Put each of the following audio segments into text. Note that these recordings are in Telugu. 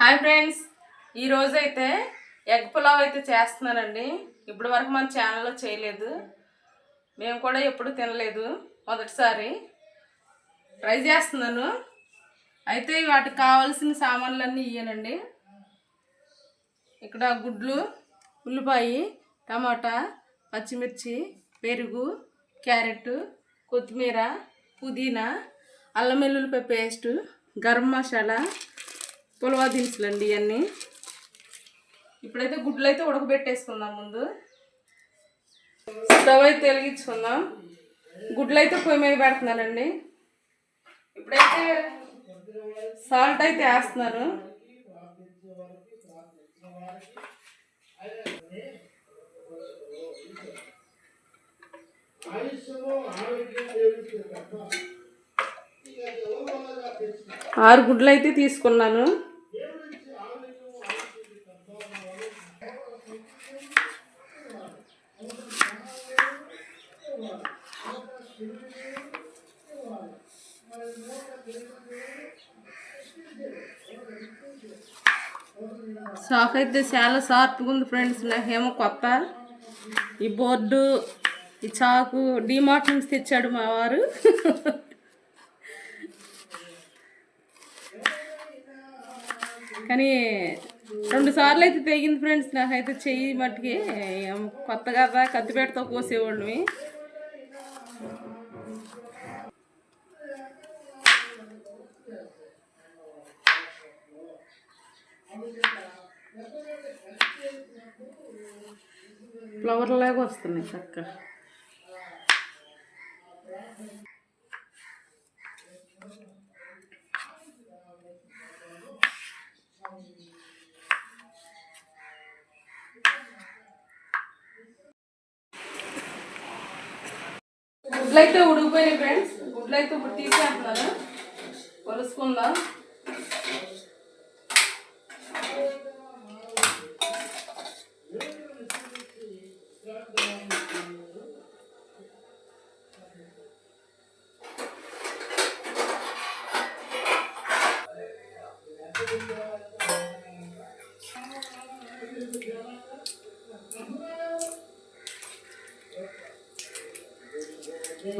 Hi friends. ఈరోజు అయితే ఎగ్ పులావ్ అయితే చేస్తున్నానండి. ఇప్పటి వరకు మన ఛానల్లో చేయలేదు. మేము కూడా ఎప్పుడు తినలేదు మొదటిసారి. ట్రై చేస్తున్నాను. అయితే వాటికి కావాల్సిన సామాన్లన్నీ ఇయ్యానండి. ఇక్కడ గుడ్లు ఉల్లిపాయ టమాటా పచ్చిమిర్చి పెరుగు క్యారెట్ కొత్తిమీర పుదీనా అల్లం వెల్లుల్లిపాయ పేస్టు గరం మసాలా పులవా దినుసులు అండి ఇవన్నీ ఇప్పుడైతే గుడ్లు అయితే ఉడకబెట్టేసుకుందాం ముందు. స్టవ్ అయితే వెలిగించుకుందాం. గుడ్లు అయితే పొయ్యి మీద పెడుతున్నానండి. ఇప్పుడైతే సాల్ట్ అయితే వేస్తున్నాను ఆరు గుడ్లు అయితే తీసుకున్నాను. షాక్ అయితే చాలా షార్ప్గా ఉంది ఫ్రెండ్స్. నాకేమో కొత్త ఈ బోర్డు ఈ చాకు డిమార్ట్ నుంచి తెచ్చాడు మా వారు. కానీ రెండు సార్లు అయితే తెగింది ఫ్రెండ్స్ నాకైతే చెయ్యి మట్టుకి. కొత్తగా కత్తిపేటతో కోసేవాళ్ళమి ఫ్లవర్లాగా వస్తున్నాయి చక్క గుడ్లు అయితే ఉడికిపోయినాయి ఫ్రెండ్స్ గుడ్లు అయితే ఇప్పుడు తీసేస్తున్నాను. కొలుసుకుందాం.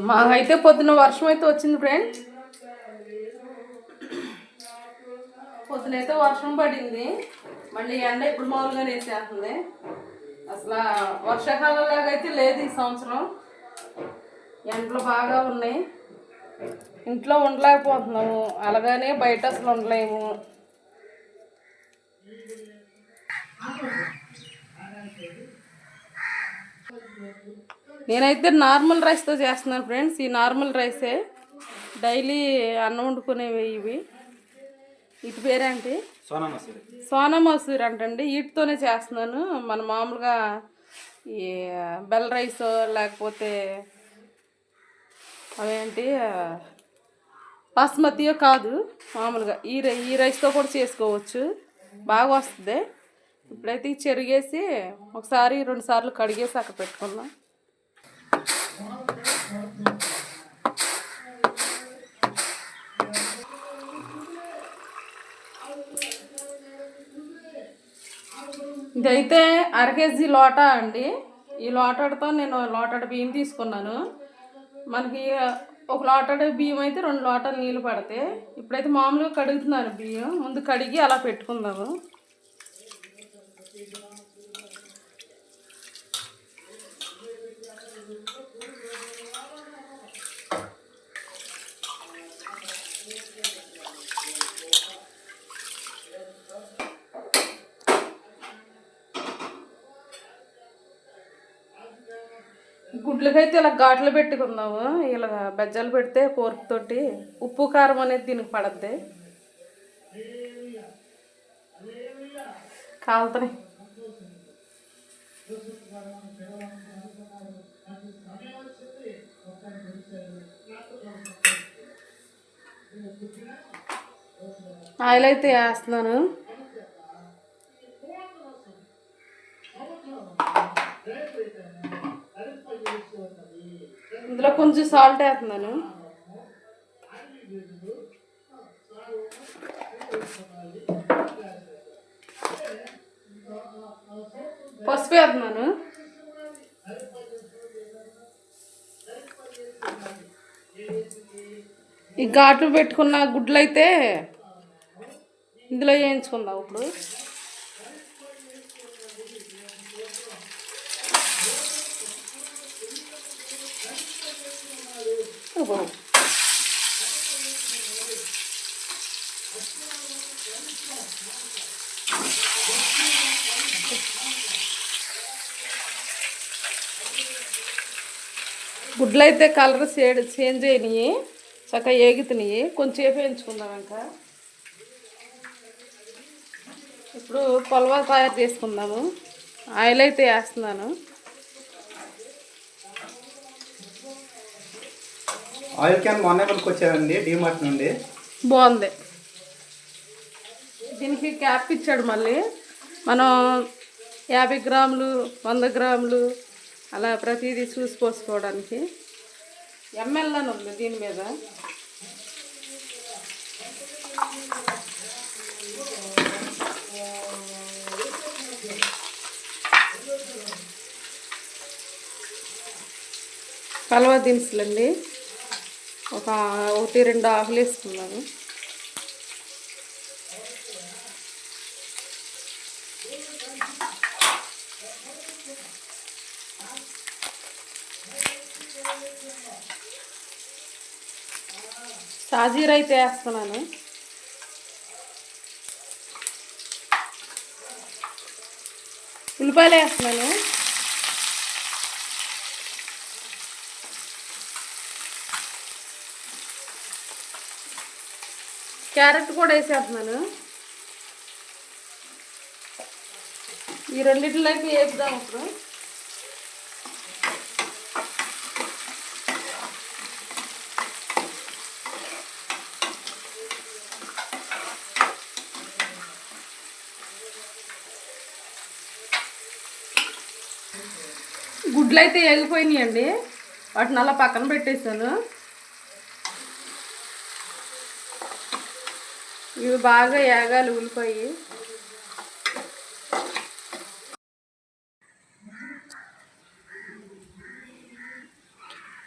మాకైతే పొద్దున వర్షం అయితే వచ్చింది ఫ్రెండ్ పొద్దునైతే వర్షం పడింది. మళ్ళీ ఎండ ఇప్పుడు మామూలుగా వేసేస్తుంది. అసలు వర్షాకాలం లాగా అయితే లేదు ఈ సంవత్సరం. ఎండలు బాగా ఉన్నాయి. ఇంట్లో ఉండలేకపోతున్నాము. అలాగనే బయట అసలు ఉండలేము. నేనైతే నార్మల్ రైస్తో చేస్తున్నాను ఫ్రెండ్స్ ఈ నార్మల్ రైసే డైలీ అన్నం వండుకునేవి ఇవి. ఇటు పేరేంటి సోనా మసూరి. అంటండి. వీటితోనే చేస్తున్నాను. మన మామూలుగా ఈ బెల్ రైస్ లేకపోతే అవేంటి? బాస్మతియో కాదు. మామూలుగా ఈ రై ఈ రైస్తో కూడా చేసుకోవచ్చు. బాగా వస్తుంది. ఇప్పుడైతే చెరిగేసి ఒకసారి రెండు సార్లు కడిగేసి అక్కడ పెట్టుకుందాం. ఇదైతే అరకేజీ లోటా అండి. ఈ లోటాడుతో నేను లోటాడు బియ్యం తీసుకున్నాను. మనకి ఒక లోటాడు బియ్యం అయితే రెండు లోటాలు నీళ్ళు పడితే ఇప్పుడైతే మామూలుగా కడుగుతున్నాను బియ్యం. ముందు కడిగి అలా పెట్టుకుందాము. గుడ్లకైతే ఇలా ఘాట్లు పెట్టుకుందాము. ఇలా బెజ్జలు పెడితే పోర్క్ ఉప్పు కారం అనేది దీనికి పడద్ది. కాలుతున్నాయి ఆయిల్ అయితే వేస్తున్నాను. ఇందులో కొంచెం సాల్ట్ వేస్తున్నాను. పసుపు వేస్తున్నాను. ఈ ఘాట్లు పెట్టుకున్న గుడ్లు అయితే ఇందులో వేయించుకుందాం ఇప్పుడు. ఓహో. గుడ్లు అయితే కలర్ షేడ్ చేంజ్ అయినాయి. చక్కగా ఏగుతున్నాయి. కొంచెంసేపు వేయించుకుందాం ఇంకా ఇప్పుడు పొలవ తయారు చేసుకుందాము. ఆయిల్ అయితే వేస్తున్నాను. ఆయిల్ క్యాన్ మొన్నే కొనుక్కొచ్చారండి డీమార్ట్ నుండి. బాగుంది. దీనికి క్యాప్ ఇచ్చాడు మళ్ళీ. మనం యాభై గ్రాములు వంద గ్రాములు అలా ప్రతిదీ చూసి పోసుకోవడానికి. ఎంఎల్ అని ఉంది దీని మీద. కలవ దినుసులండి. ఒక ఒకటి రెండు ఆకులు వేసుకున్నాను. సాజీర అయితే వేస్తున్నాను. ఉల్లిపాయలు వేస్తున్నాను. క్యారెట్ కూడా వేసేస్తున్నాను. ఈ రెండింటిలోకి వేద్దాం ఇప్పుడు. గుడ్లు అయితే ఎగిపోయినాయండి వాటిని అలా పక్కన పెట్టేశాను. ఇవి బాగా యాగాలు ఉల్లిపోయి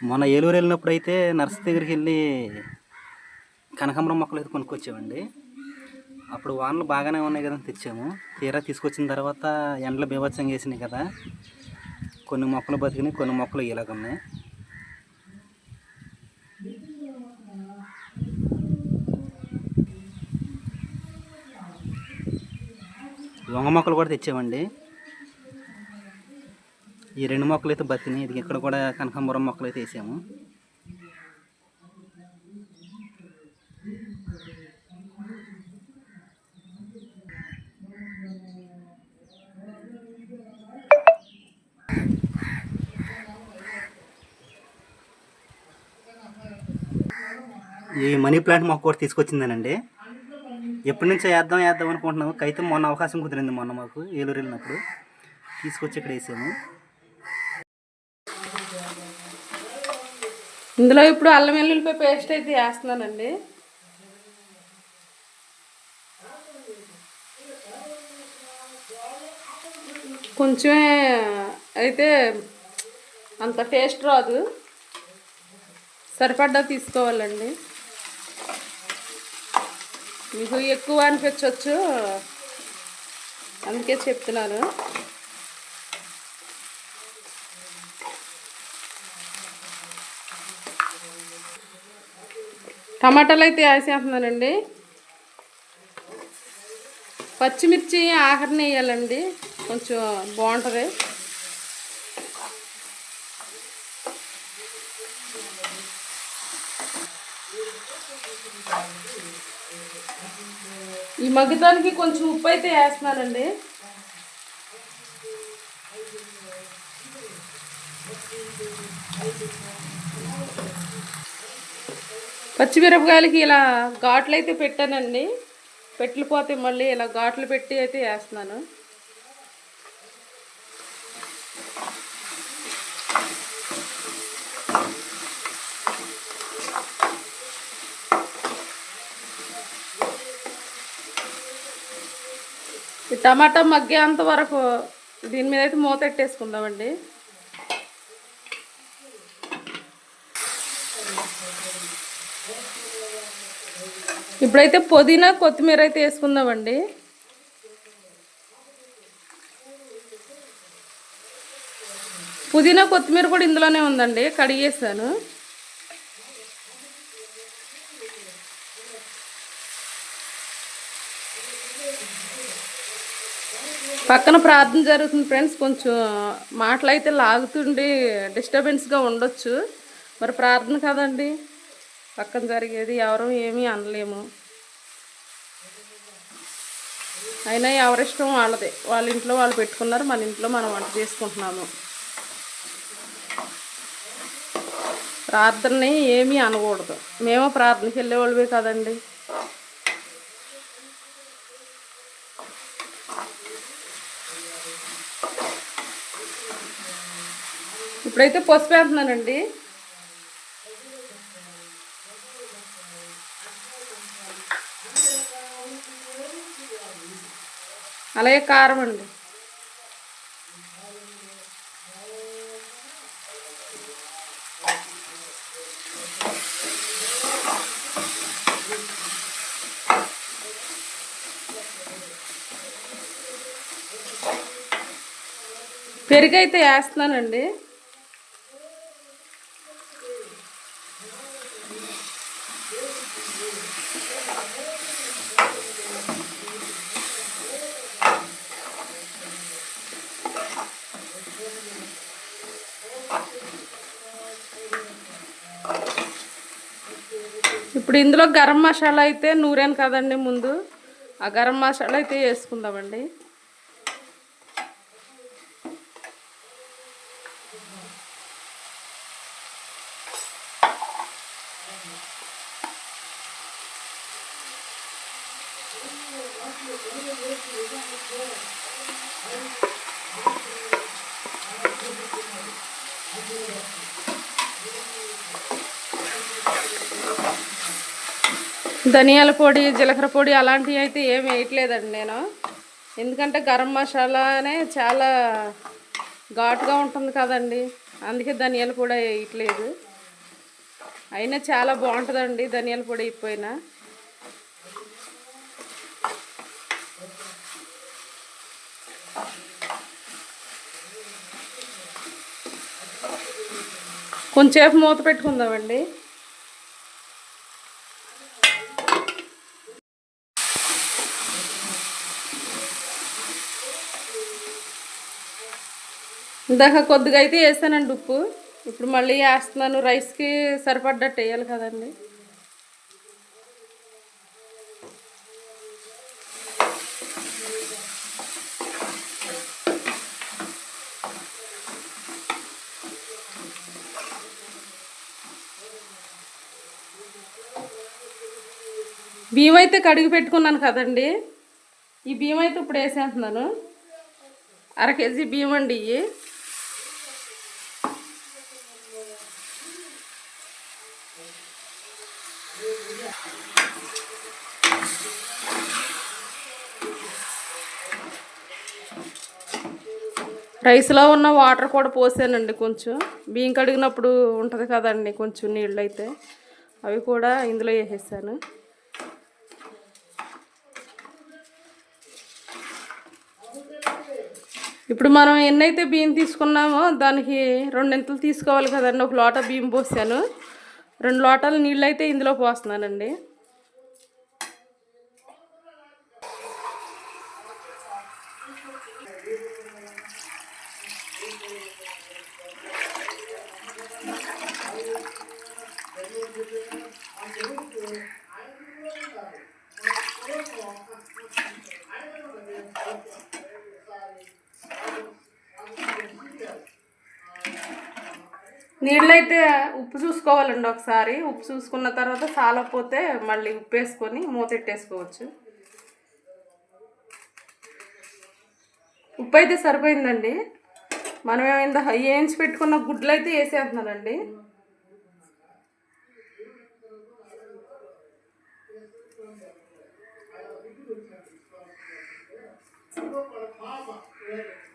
మొన్న ఏలూరు వెళ్ళినప్పుడు అయితే నర్స్ దగ్గరికి వెళ్ళి కనకాంబరం మొక్కలు అయితే కొనుక్కొచ్చామండి అప్పుడు వానలు బాగానే ఉన్నాయి కదా అని తెచ్చాము. తీరా తీసుకొచ్చిన తర్వాత ఎండలు బీభత్సంగా వేసినాయి కదా. కొన్ని మొక్కలు బతికినాయి కొన్ని మొక్కలు ఇలాగ ఉన్నాయి వంగ మొక్కలు కూడా తెచ్చామండి ఈ రెండు మొక్కలు అయితే బతికినాయి. ఇది ఇక్కడ కూడా కనకాంబరం మొక్కలు అయితే వేసాము. ఈ మనీ ప్లాంట్ మొక్క కూడా తీసుకొచ్చిందేనండి. ఎప్పటి నుంచో వేద్దాం వేద్దాం అనుకుంటున్నాము. అయితే మొన్న అవకాశం కుదిరింది మొన్న మాకు ఏలూరు వెళ్ళినప్పుడు. తీసుకొచ్చి ఇక్కడ వేసాము. ఇందులో ఇప్పుడు అల్లం వెల్లుల్లిపాయ పేస్ట్ అయితే వేస్తున్నానండి. కొంచెమే అయితే అంత టేస్ట్ రాదు. సరిపడ్డా తీసుకోవాలండి. మీకు ఎక్కువ అనిపించవచ్చు అందుకే చెప్తున్నాను. టమాటాలు అయితే వేసేస్తున్నానండి. పచ్చిమిర్చి ఆఖరిని వేయాలండి. కొంచెం బాగుంటుంది. ఈ మగ్గితానికి కొంచెం ఉప్పు అయితే వేస్తున్నానండి. పచ్చిమిరపకాయలకి ఇలా ఘాట్లు అయితే పెట్టానండి. పెట్లు పోతే మళ్ళీ ఇలా ఘాట్లు పెట్టి అయితే వేస్తున్నాను. ఈ టమాటా మగ్గేంత వరకు దీని మీద అయితే మూత పెట్టేసుకుందామండి. ఇప్పుడైతే పుదీనా కొత్తిమీర అయితే వేసుకుందామండి. పుదీనా కొత్తిమీర కూడా ఇందులోనే ఉందండి కడిగేసాను. పక్కన ప్రార్థన జరుగుతుంది ఫ్రెండ్స్. కొంచెం మాటలు అయితే లాగుతుండి డిస్టర్బెన్స్గా ఉండొచ్చు. మరి ప్రార్థన కదండి. పక్కన జరిగేది ఎవరు ఏమీ అనలేము. అయినా ఎవరిష్టం వాళ్ళదే. వాళ్ళ ఇంట్లో వాళ్ళు పెట్టుకున్నారు. మన ఇంట్లో మనం వంట చేసుకుంటున్నాము. ప్రార్థనని ఏమీ అనకూడదు. మేము ప్రార్థనకి వెళ్ళేవాళ్ళమే కదండి. ఇప్పుడైతే పసుపు వేస్తున్నానండి అలాగే కారం అండి. పెరుగు అయితే వేస్తున్నానండి. ఇప్పుడు ఇందులో గరం మసాలా అయితే నూరేను కదండి ముందు. ఆ గరం మసాలా అయితే వేసుకుందామండి. ధనియాల పొడి జీలకర్ర పొడి అలాంటివి అయితే ఏమి వేయట్లేదండి నేను. ఎందుకంటే గరం మసాలానే చాలా ఘాటుగా ఉంటుంది కదండి. అందుకే ధనియాల పొడి వేయట్లేదు. అయినా చాలా బాగుంటుందండి ధనియాల పొడి అయిపోయినా. కొంచెంసేపు మూత పెట్టుకుందామండి. ఇందాక కొద్దిగా అయితే వేసానండి ఉప్పు. ఇప్పుడు మళ్ళీ వేస్తున్నాను. రైస్కి సరిపడ్డట్టు వేయాలి కదండి. బియ్యం అయితే కడిగి పెట్టుకున్నాను కదండి. ఈ బియ్యం అయితే ఇప్పుడు వేసేస్తున్నాను. అర కేజీ బియ్యం అండి ఇవి రైస్లో ఉన్న వాటర్ కూడా పోసానండి కొంచెం. బియ్యం కడిగినప్పుడు ఉంటుంది కదండి కొంచెం నీళ్ళు అయితే అవి కూడా ఇందులో వేసేసాను. ఇప్పుడు మనం ఎన్నైతే బియ్యం తీసుకున్నామో దానికి రెండింతలు తీసుకోవాలి కదండి. ఒక లోట బియ్యం పోసాను. రెండు లోటాలు నీళ్ళు అయితే ఇందులో పోస్తున్నానండి. నీళ్ళైతే ఉప్పు చూసుకోవాలండి ఒకసారి. ఉప్పు చూసుకున్న తర్వాత సాలపోతే మళ్ళీ ఉప్పు వేసుకొని మూతెట్టేసుకోవచ్చు. ఉప్పు అయితే సరిపోయిందండి. మనం ఏమైందా వేయించి పెట్టుకున్న గుడ్లు అయితే వేసేస్తున్నానండి.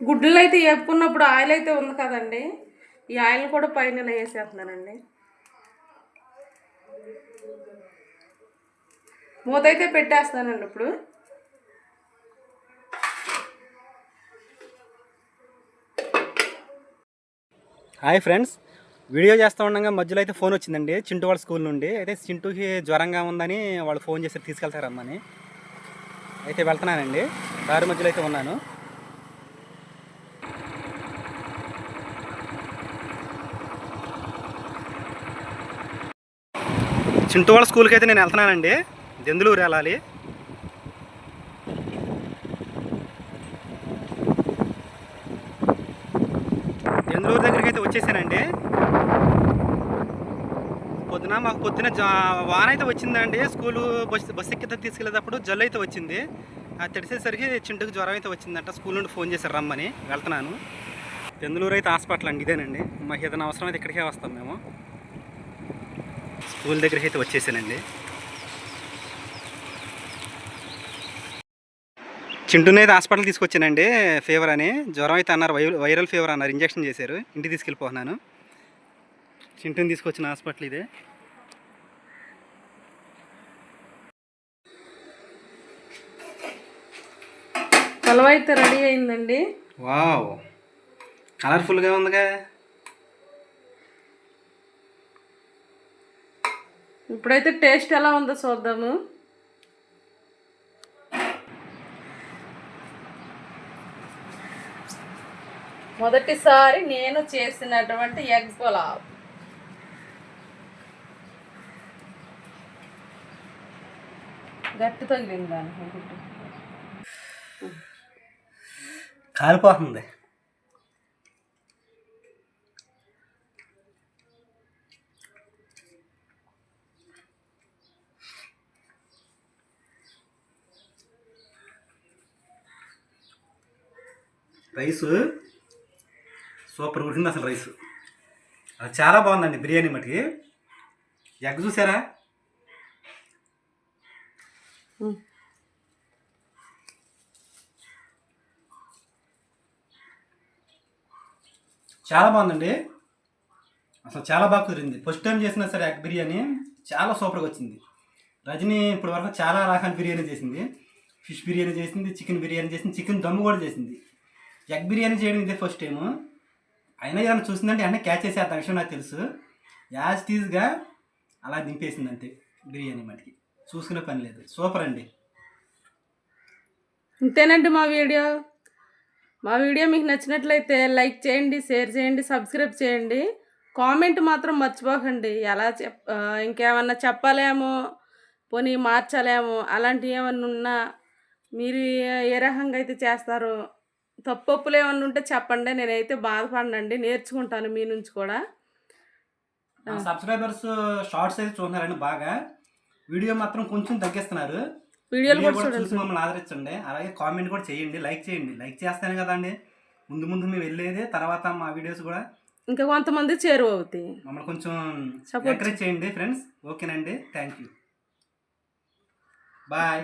గుడ్లు అయితే వేపుకున్నప్పుడు ఆయిల్ అయితే ఉంది కదండి. ఈ ఆయిల్ కూడా పైన వేసేస్తున్నానండి. మూత అయితే పెట్టేస్తానండి ఇప్పుడు. Hi friends. వీడియో చేస్తూ ఉండగా మధ్యలో అయితే ఫోన్ వచ్చిందండి. చింటూ వాళ్ళ స్కూల్ నుండి. అయితే చింటూకి జ్వరంగా ఉందని వాళ్ళు ఫోన్ చేసి తీసుకెళ్తారమ్మని. అయితే వెళ్తున్నానండి. దారి మధ్యలో అయితే ఉన్నాను. చింటూ వాళ్ళ స్కూల్కి అయితే నేను వెళ్తున్నానండి. దెందులూరు వెళ్ళాలి. దెందులూరు దగ్గరికి అయితే వచ్చేసానండి. పొద్దున మాకు పొద్దున జా- వాన అయితే వచ్చిందండి. స్కూలు బస్ బస్సు ఎక్కితే తీసుకెళ్ళేటప్పుడు జల్లు అయితే వచ్చింది. అది తెలిసేసరికి చింటుకు జ్వరం అయితే వచ్చిందంట. స్కూల్ నుండి ఫోన్ చేశారు రమ్మని. వెళ్తున్నాను. దెందులూరు అయితే హాస్పిటల్ అండి ఇదేనండి. మాకు ఏదైనా అవసరం అయితే ఇక్కడికే వస్తాం మేము. స్కూల్ దగ్గరికి అయితే వచ్చేసానండి. చింటూని అయితే హాస్పిటల్ తీసుకొచ్చానండి ఫీవర్ అని. జ్వరం అయితే అన్నారు వైరల్ ఫీవర్ అన్నారు ఇంజెక్షన్ చేశారు. ఇంటికి తీసుకెళ్ళిపోతున్నాను. చింటూని తీసుకొచ్చిన హాస్పిటల్ ఇదే. పొలం అయితే రెడీ అయిందండి. వావ్. కలర్ఫుల్గా ఉందిగా. ఇప్పుడైతే టేస్ట్ ఎలా ఉందో చూద్దాము. మొదటిసారి నేను చేసినటువంటి ఎగ్ పులావ్. గట్టి తగిలింది దానికి. కాలిపోతుంది. రైస్. సూపర్ ఉడికింది అసలు రైస్. అది చాలా బాగుందండి బిర్యానీ మటుకి. ఎగ్ చూసారా. చాలా బాగుందండి. అసలు చాలా బాగా కుదిరింది. ఫస్ట్ టైం చేసినా సరే ఎగ్ బిర్యానీ చాలా సూపర్గా వచ్చింది. రజనీ ఇప్పటి వరకు చాలా రకాల బిర్యానీ చేసింది. ఫిష్ బిర్యానీ చేసింది చికెన్ బిర్యానీ చేసింది చికెన్ దమ్ము కూడా చేసింది. ఎగ్ బిర్యానీ చేయడం ఇదే ఫస్ట్ టైము. అయినా ఏమైనా చూసిందంటే వెంటనే క్యాచ్ చేసే అంత విషయం నాకు తెలుసు. యాజ్ టీజ్గా అలా దింపేసింది అంతే బిర్యానీ మటుకి. చూసుకునే పని లేదు. సూపర్ అండి. ఇంతేనండి మా వీడియో. మా వీడియో మీకు నచ్చినట్లయితే లైక్ చేయండి షేర్ చేయండి సబ్స్క్రైబ్ చేయండి. కామెంట్ మాత్రం మర్చిపోకండి. ఎలా చెప్ ఇంకేమన్నా చెప్పలేమో పోనీ మార్చలేమో అలాంటివి ఏమన్నా ఉన్నా మీరు ఏ రకంగా అయితే చేస్తారో తప్పొప్పులు ఏమన్నా ఉంటే చెప్పండి. నేనైతే బాధపడనండి. నేర్చుకుంటాను మీ నుంచి కూడా. సబ్స్క్రైబర్స్ షార్ట్స్ అయితే చూస్తున్నారండి బాగా. వీడియో మాత్రం కొంచెం తగ్గిస్తున్నారు. వీడియోలు వీడియో కూడా చూసి మమ్మల్ని ఆదరించండి. అలాగే కామెంట్ కూడా చేయండి. లైక్ చేయండి. లైక్ చేస్తానే కదండి. ముందు ముందు మేము వెళ్ళేది తర్వాత మా వీడియోస్ కూడా ఇంకా కొంతమంది చేరువ అవుతాయి. మమ్మల్ని కొంచెం ఎంకరేజ్ చేయండి ఫ్రెండ్స్ ఓకేనండి. Thank you bye